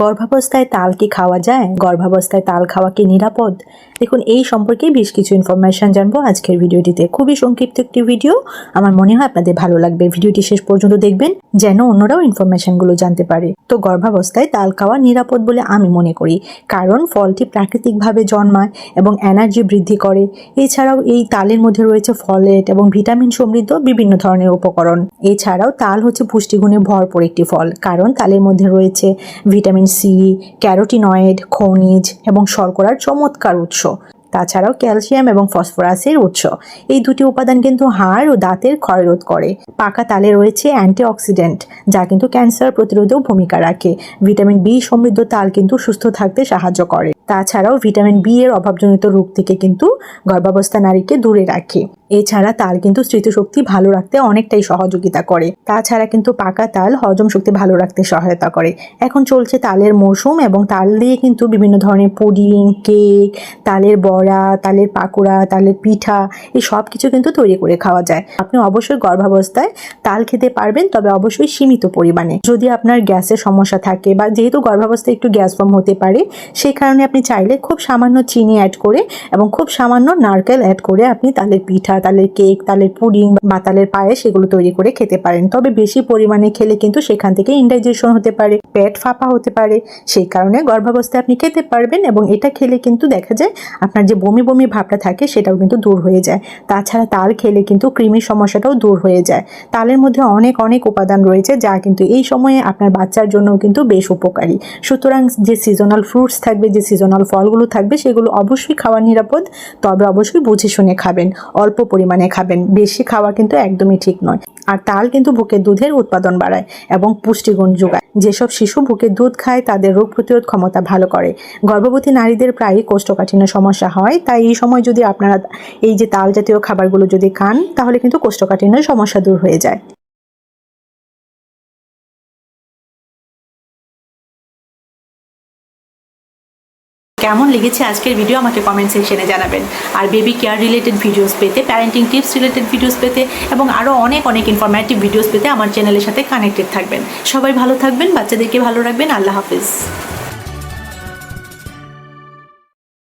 গর্ভাবস্থায় তাল কি খাওয়া যায়? গর্ভাবস্থায় তাল খাওয়া কি নিরাপদ? দেখুন, এই সম্পর্কে বেশ কিছু ইনফরমেশন জানব আজকের ভিডিওটিতে। খুবই সংক্ষিপ্ত একটি ভিডিও আমার মনে হয় আপনাদের ভালো লাগবে। ভিডিওটি শেষ পর্যন্ত দেখবেন, যেন অন্যরাও ইনফরমেশনগুলো জানতে পারে। তো গর্ভাবস্থায় তাল খাওয়া নিরাপদ বলে আমি মনে করি, কারণ ফলটি প্রাকৃতিকভাবে জন্মায় এবং এনার্জি বৃদ্ধি করে। এছাড়াও এই তালের মধ্যে রয়েছে ফলেট এবং ভিটামিন সমৃদ্ধ বিভিন্ন ধরনের উপকরণ। এছাড়াও তাল হচ্ছে পুষ্টিগুণে ভরপুর একটি ফল, কারণ তালের মধ্যে রয়েছে ভিটামিন সি, ক্যারোটিনয়েড, খনিজ এবং শর্করার চমৎকার উৎস। তাছাড়াও ক্যালসিয়াম এবং ফসফরাসের উৎস। এই দুটি উপাদান কিন্তু হাড় ও দাঁতের ক্ষয় রোধ করে। পাকা তালে রয়েছে অ্যান্টিঅক্সিডেন্ট, যা কিন্তু ক্যান্সার প্রতিরোধেও ভূমিকা রাখে। ভিটামিন বি সমৃদ্ধ তাল কিন্তু সুস্থ থাকতে সাহায্য করে। তাছাড়াও ভিটামিন বি এর অভাবজনিত রোগ থেকে কিন্তু গর্ভাবস্থা নারীকে দূরে রাখে। এছাড়া তাল কিন্তু স্মৃতিশক্তি ভালো রাখতে অনেকটাই সহযোগিতা করে। তাছাড়া কিন্তু পাকা তাল হজম শক্তি ভালো রাখতে সহায়তা করে। এখন চলছে তালের মৌসুম এবং তাল দিয়ে কিন্তু বিভিন্ন ধরনের পুডিং, কেক, তালের বড়া, তালের পাকোড়া, তালের পিঠা, এই সব কিছু কিন্তু তৈরি করে খাওয়া যায়। আপনি অবশ্যই গর্ভাবস্থায় তাল খেতে পারবেন, তবে অবশ্যই সীমিত পরিমাণে। যদি আপনার গ্যাসের সমস্যা থাকে বা যেহেতু গর্ভাবস্থায় একটু গ্যাস ফর্ম হতে পারে, সেই কারণে আপনি চাইলে খুব সামান্য চিনি অ্যাড করে এবং খুব সামান্য নারকেল অ্যাড করে আপনি তালের পিঠা, তালের কেক তালের পুডিং বা তালের পায়েস এগুলো তৈরি করে খেতে পারেন। তবে বেশি পরিমাণে খেলে কিন্তু সেখান থেকে ইনডাইজেশন হতে পারে, পেট ফাঁপা হতে পারে। সেই কারণে গর্ভাবস্থায় আপনি খেতে পারবেন এবং এটা খেলে কিন্তু দেখা যায় আপনার যে বমি বমি ভাবটা থাকে সেটাও কিন্তু দূর হয়ে যায়। তাছাড়া তাল খেলে কিন্তু কৃমির সমস্যাটাও দূর হয়ে যায়। তালের মধ্যে অনেক অনেক উপাদান রয়েছে যা কিন্তু এই সময়ে আপনার বাচ্চার জন্যও কিন্তু বেশ উপকারী। সুতরাং যে সিজনাল ফ্রুটস থাকবে, যে সিজনাল ফলগুলো থাকবে, সেগুলো অবশ্যই খাওয়া নিরাপদ, তবে অবশ্যই বুঝে শুনে খাবেন, অল্প পরিমাণে খাবেন, বেশি খাওয়া কিন্তু একদমই ঠিক নয়। আর তাল কিন্তু বুকের দুধের উৎপাদন বাড়ায় এবং পুষ্টিগুণ যোগায়। যেসব শিশু বুকের দুধ খায়, তাদের রোগ প্রতিরোধ ক্ষমতা ভালো করে। গর্ভবতী নারীদের প্রায়ই কোষ্ঠকাঠিন্য সমস্যা হয়, তাই এই সময় যদি আপনারা এই যে তাল জাতীয় খাবারগুলো যদি খান, তাহলে কিন্তু কোষ্ঠকাঠিন্যের সমস্যা দূর হয়ে যায়। কেমন লেগেছে আজকের ভিডিও আমাকে কমেন্ট সেকশনে জানাবেন। আর বেবি কেয়ার রিলেটেড ভিডিওস পেতে প্যারেন্টিং টিপস রিলেটেড ভিডিওস পেতে, এবং আরও অনেক অনেক ইনফরমেটিভ ভিডিওস পেতে আমার চ্যানেলের সাথে কানেক্টেড থাকবেন। সবাই ভালো থাকবেন, বাচ্চাদেরকে ভালো রাখবেন, আল্লাহ হাফিজ।